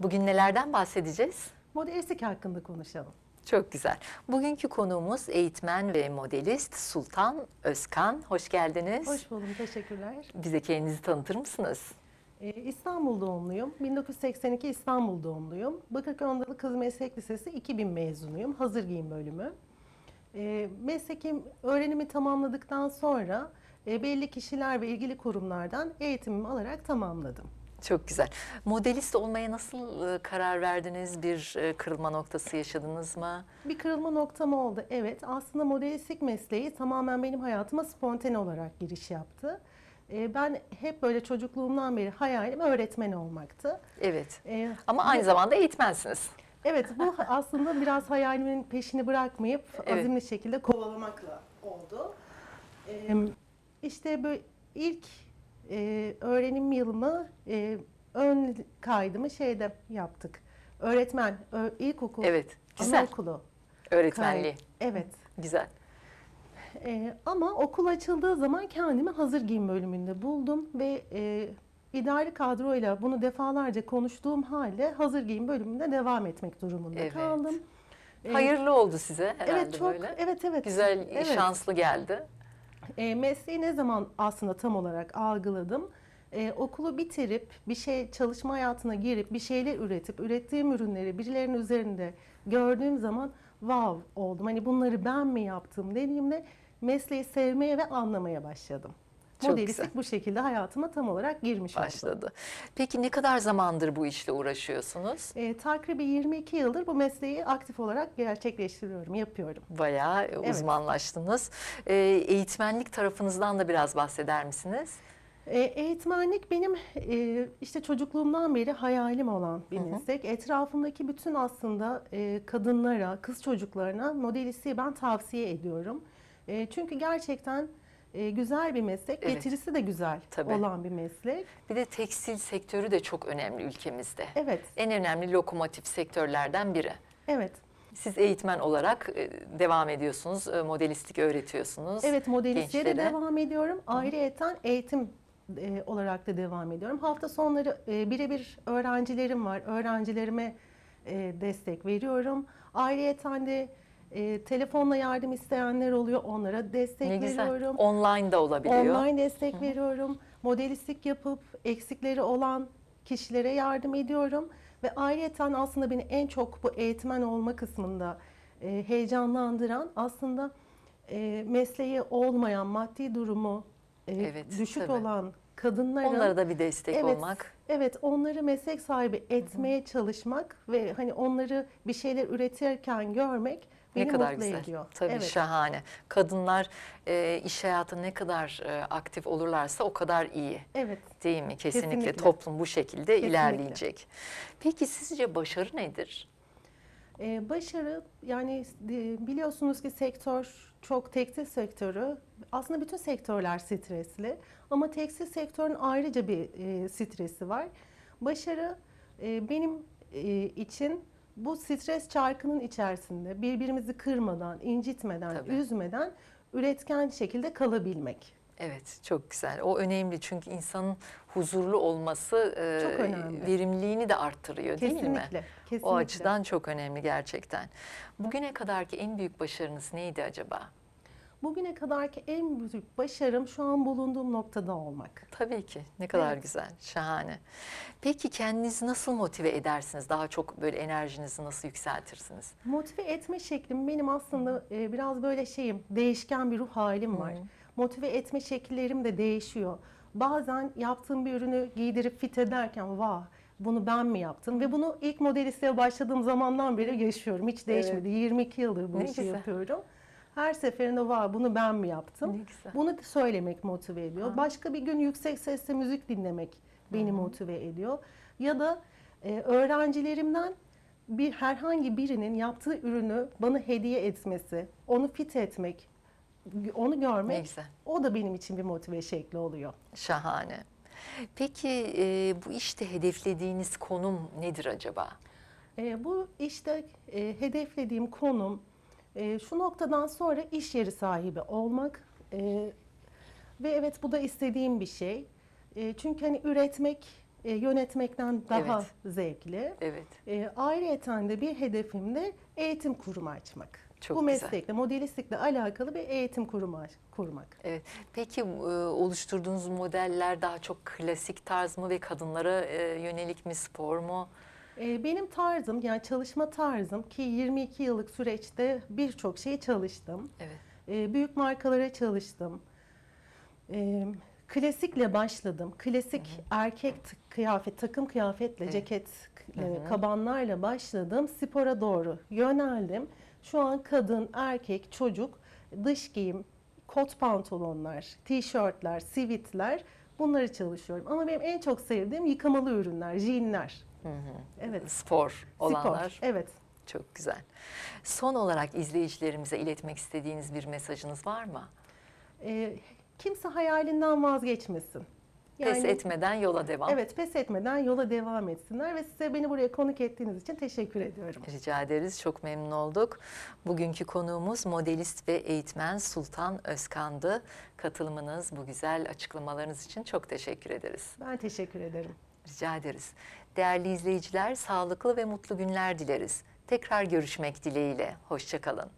Bugün nelerden bahsedeceğiz? Modelistlik hakkında konuşalım. Çok güzel. Bugünkü konuğumuz eğitmen ve modelist Sultan Özkan. Hoş geldiniz. Hoş buldum, teşekkürler. Bize kendinizi tanıtır mısınız? Ee, İstanbul doğumluyum. 1982 İstanbul doğumluyum. Bakırköy Anadolu Kız Meslek Lisesi 2000 mezunuyum. Hazır giyim bölümü. Ee, meslekim öğrenimi tamamladıktan sonra e, belli kişiler ve ilgili kurumlardan eğitimimi alarak tamamladım. Çok güzel. Modelist olmaya nasıl e, karar verdiniz? Bir e, kırılma noktası yaşadınız mı? Bir kırılma noktam oldu. Evet, aslında modelistlik mesleği tamamen benim hayatıma spontane olarak giriş yaptı. Ee, ben hep böyle çocukluğumdan beri hayalim öğretmen olmaktı. Evet. Ee, Ama aynı zamanda eğitmensiniz. Evet bu aslında biraz hayalimin peşini bırakmayıp Evet. azimli şekilde kovalamakla oldu. Ee, işte böyle ilk e, öğrenim yılımı e, ön kaydımı şeyde yaptık. Öğretmen, ö, ilkokul, Evet. Güzel. anaokulu. Öğretmenliği. kay- Evet. Güzel. Ee, ama okul açıldığı zaman kendimi hazır giyim bölümünde buldum ve e, idari kadroyla bunu defalarca konuştuğum halde hazır giyim bölümünde devam etmek durumunda Evet. kaldım. Ee, Hayırlı oldu size herhalde Evet çok böyle. evet evet. Güzel, evet. şanslı geldi. E, mesleği ne zaman aslında tam olarak algıladım? E, okulu bitirip bir şey çalışma hayatına girip bir şeyler üretip ürettiğim ürünleri birilerinin üzerinde gördüğüm zaman wow oldum. Hani bunları ben mi yaptım dediğimde mesleği sevmeye ve anlamaya başladım. Çok Modelistlik güzel. bu şekilde hayatıma tam olarak girmiş oldu. Başladı. Peki ne kadar zamandır bu işle uğraşıyorsunuz? E, takribi 22 yıldır bu mesleği aktif olarak gerçekleştiriyorum, yapıyorum. Bayağı uzmanlaştınız. Ee, eğitmenlik tarafınızdan da biraz bahseder misiniz? E, Eğitmenlik benim e, işte çocukluğumdan beri hayalim olan bir meslek. Etrafımdaki bütün aslında e, kadınlara, kız çocuklarına modelistliği ben tavsiye ediyorum. E, Çünkü gerçekten e, güzel bir meslek, Evet. getirisi de güzel Tabii. olan bir meslek. Bir de tekstil sektörü de çok önemli ülkemizde. Evet, En önemli lokomotif sektörlerden biri. evet. Siz eğitmen olarak e, devam ediyorsunuz, e, modelistlik öğretiyorsunuz. Evet modelistliğe de devam ediyorum. Ayrıyeten eğitim e, olarak da devam ediyorum. Hafta sonları e, birebir öğrencilerim var. Öğrencilerime e, destek veriyorum. Ayrıyeten de e, telefonla yardım isteyenler oluyor. Onlara destek Ne güzel. veriyorum. Online da olabiliyor. Online destek veriyorum. Modelistlik yapıp eksikleri olan kişilere yardım ediyorum. Ve ayrıyeten aslında beni en çok bu eğitmen olma kısmında e, heyecanlandıran aslında e, mesleği olmayan, maddi durumu e, Evet, düşük tabii. olan kadınlara Onlara da bir destek evet, olmak. Evet, onları meslek sahibi etmeye çalışmak ve hani onları bir şeyler üretirken görmek beni ne kadar güzel. ediyor. Tabii evet. şahane. Kadınlar e, iş hayatı ne kadar e, aktif olurlarsa o kadar iyi. Evet. Değil mi? Kesinlikle, Kesinlikle. toplum bu şekilde Kesinlikle. ilerleyecek. Peki sizce başarı nedir? Ee, başarı yani e, biliyorsunuz ki sektör çok tekstil sektörü aslında bütün sektörler stresli ama tekstil sektörün ayrıca bir e, stresi var. Başarı e, benim e, için bu stres çarkının içerisinde birbirimizi kırmadan, incitmeden, Tabii. üzmeden üretken şekilde kalabilmek. Evet, çok güzel. O önemli çünkü insanın huzurlu olması e, Çok önemli. verimliliğini de arttırıyor değil mi? Kesinlikle. Kesinlikle. O açıdan çok önemli gerçekten. Bugüne kadarki en büyük başarınız neydi acaba? Bugüne kadarki en büyük başarım şu an bulunduğum noktada olmak. Tabii ki. Ne kadar Evet. güzel, şahane. Peki kendinizi nasıl motive edersiniz? Daha çok böyle enerjinizi nasıl yükseltirsiniz? Motive etme şeklim benim aslında e, biraz böyle şeyim, değişken bir ruh halim var. Motive etme şekillerim de değişiyor. Bazen yaptığım bir ürünü giydirip fit ederken vah bunu ben mi yaptım? Ve bunu ilk modelistliğe başladığım zamandan beri yaşıyorum. Hiç değişmedi. 22 yıldır bu Ne işi güzel. yapıyorum. Her seferinde vah bunu ben mi yaptım? Ne güzel. Bunu da söylemek motive ediyor. Ha. Başka bir gün yüksek sesle müzik dinlemek beni motive ediyor. Ya da e, öğrencilerimden bir herhangi birinin yaptığı ürünü bana hediye etmesi, onu fit etmek, onu görmek güzel. o da benim için bir motive şekli oluyor. Şahane. Peki e, bu işte hedeflediğiniz konum nedir acaba? E, bu işte e, hedeflediğim konum e, şu noktadan sonra iş yeri sahibi olmak E, ve evet bu da istediğim bir şey. E, çünkü hani üretmek e, yönetmekten daha Evet. zevkli. Evet. E, ayrıyeten de bir hedefim de eğitim kurumu açmak. Çok Bu güzel. meslekle, modelistlikle alakalı bir eğitim kurumu kurmak. Evet. Peki e, oluşturduğunuz modeller daha çok klasik tarz mı ve kadınlara e, yönelik mi, spor mu? E, benim tarzım, yani çalışma tarzım ki 22 yıllık süreçte birçok şey çalıştım. Evet. E, büyük markalara çalıştım. E, klasikle başladım. Klasik erkek t- kıyafet, takım kıyafetle, Evet. ceket, e, Hı hı. kabanlarla başladım. Spora doğru yöneldim. Şu an kadın, erkek, çocuk, dış giyim, kot pantolonlar, tişörtler, sivitler bunları çalışıyorum. Ama benim en çok sevdiğim yıkamalı ürünler, jeanler. Hı hı. Evet. Spor olanlar. Spor. Evet. Çok güzel. Son olarak izleyicilerimize iletmek istediğiniz bir mesajınız var mı? E, kimse hayalinden vazgeçmesin. Pes etmeden yola devam. Evet, pes etmeden yola devam etsinler ve size beni buraya konuk ettiğiniz için teşekkür ediyorum. Rica ederiz. Çok memnun olduk. Bugünkü konuğumuz modelist ve eğitmen Sultan Özkan'dı. Katılımınız, bu güzel açıklamalarınız için çok teşekkür ederiz. Ben teşekkür ederim. Rica ederiz. Değerli izleyiciler, sağlıklı ve mutlu günler dileriz. Tekrar görüşmek dileğiyle. Hoşçakalın.